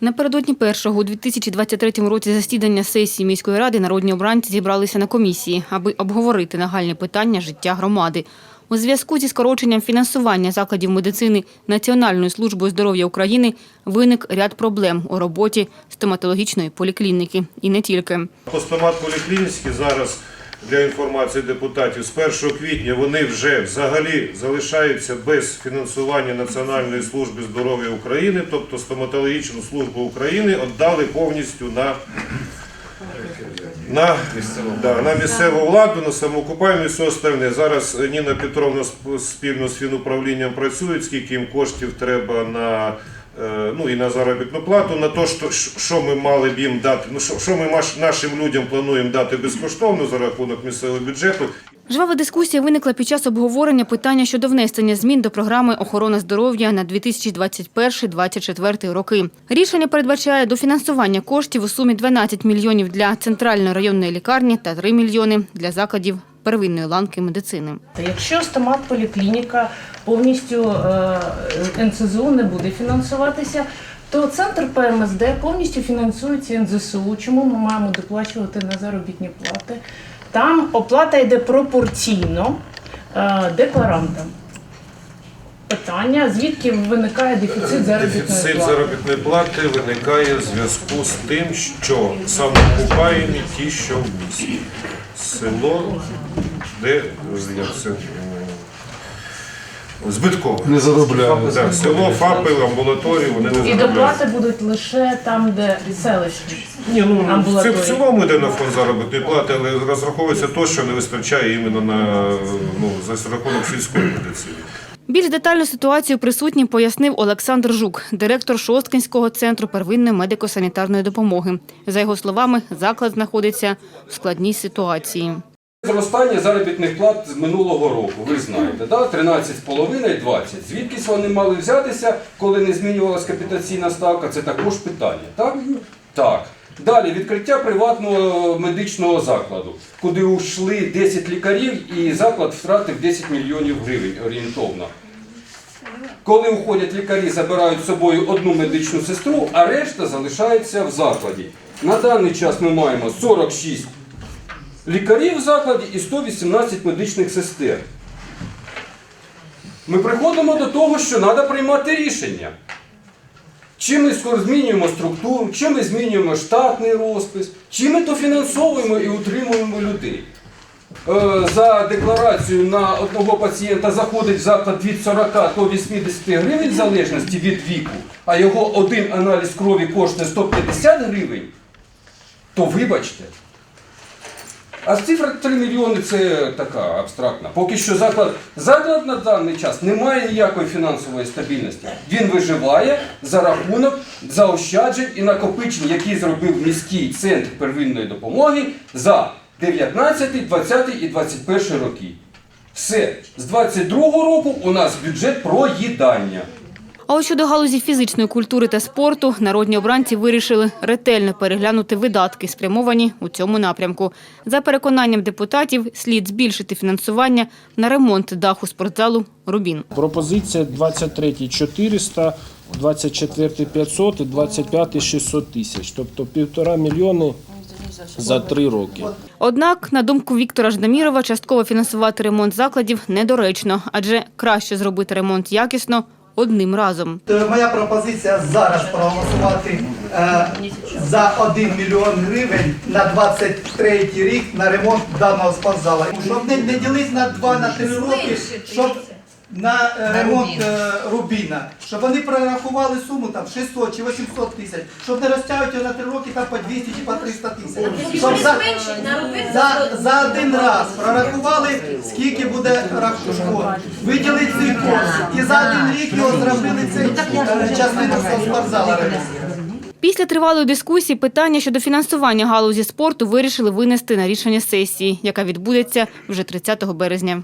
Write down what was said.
Напередодні першого у 2023 році засідання сесії міської ради народні обранці зібралися на комісії, аби обговорити нагальні питання життя громади. У зв'язку зі скороченням фінансування закладів медицини Національною службою здоров'я України виник ряд проблем у роботі стоматологічної поліклініки. І не тільки. Постомат поліклінічний зараз для інформації депутатів з 1 квітня вони вже взагалі залишаються без фінансування Національної служби здоров'я України, тобто стоматологічну службу України віддали повністю на, на, да, на місцеву владу, на самоокупаємо і остальне. Зараз Ніна Петровна сп- спільно з фінуправлінням працюють, скільки їм коштів треба на ну і на заробітну плату, на те, що, ми мали б їм дати, ну що, ми нашим людям плануємо дати безкоштовно за рахунок місцевого бюджету. Жвава дискусія виникла під час обговорення питання щодо внесення змін до програми охорони здоров'я на 2021-2024 роки. Рішення передбачає дофінансування коштів у сумі 12 мільйонів для центральної районної лікарні та 3 мільйони для закладів первинної ланки медицини. Якщо стомат поліклініка повністю е, НСЗУ не буде фінансуватися, то центр ПМСД повністю фінансується НЗСУ. Чому ми маємо доплачувати на заробітні плати? Там оплата йде пропорційно е, декларантам. Питання, звідки виникає дефіцит заробітної Дефіцит заробітної плати виникає в зв'язку з тим, що самоокупаємі ті, що в місті. Село, де як це, м. Не заробляють. Так, село, ФАПи, амбулаторії, вони не І заробляють. доплати будуть лише там, де селищні. Ні, ну це Амбулаторії. в цілому йде на фонд заробітної плати, але розраховується то, що не вистачає іменно на ну, за рахунок сільської медицини. Більш детальну ситуацію присутнім пояснив Олександр Жук, директор Шосткинського центру первинної медико-санітарної допомоги. За його словами, заклад знаходиться в складній ситуації. Зростання заробітних плат з минулого року, ви знаєте, да? 13,5 і 20. Звідкись вони мали взятися, коли не змінювалася капітаційна ставка, це також питання. Так? Так. Далі відкриття приватного медичного закладу, куди ушли 10 лікарів і заклад втратив 10 мільйонів гривень орієнтовно. Коли уходять лікарі, забирають з собою одну медичну сестру, а решта залишається в закладі. На даний час ми маємо 46 лікарів в закладі і 118 медичних сестер. Ми приходимо до того, що треба приймати рішення. Чи ми змінюємо структуру, чи ми змінюємо штатний розпис, чи ми дофінансовуємо і утримуємо людей. Е, За декларацію на одного пацієнта заходить в заклад від 40 до 80 гривень в залежності від віку, а його один аналіз крові коштує 150 гривень, то вибачте. А цифра 3 мільйони це така абстрактна. Поки що заклад, заклад на даний час не має ніякої фінансової стабільності. Він виживає за рахунок заощаджень і накопичень, які зробив міський центр первинної допомоги за 19, 20 і 21 роки. Все, з 22 року у нас бюджет проїдання. А от щодо галузі фізичної культури та спорту, народні обранці вирішили ретельно переглянути видатки, спрямовані у цьому напрямку. За переконанням депутатів, слід збільшити фінансування на ремонт даху спортзалу «Рубін». Пропозиція 23 400, 24 500 і 25 600 тисяч. Тобто півтора мільйони за три роки. Однак, на думку Віктора Ждамірова, частково фінансувати ремонт закладів недоречно, адже краще зробити ремонт якісно одним разом. Е, Моя пропозиція зараз проголосувати е, за 1 мільйон гривень на 23 рік на ремонт даного спортзалу. Щоб не, не ділити на 2 на 3 роки, щоб на е, ремонт е, Рубіна, щоб вони прорахували суму там 600 чи 800 тисяч, щоб не розтягувати його на 3 роки там по 200 чи по 300 тисяч. Щоб за, за, за один раз прорахували, скільки буде рахунок, виділити цей кошт. І за один рік його зробили цей е, частину спортзалу. Після тривалої дискусії питання щодо фінансування галузі спорту вирішили винести на рішення сесії, яка відбудеться вже 30 березня.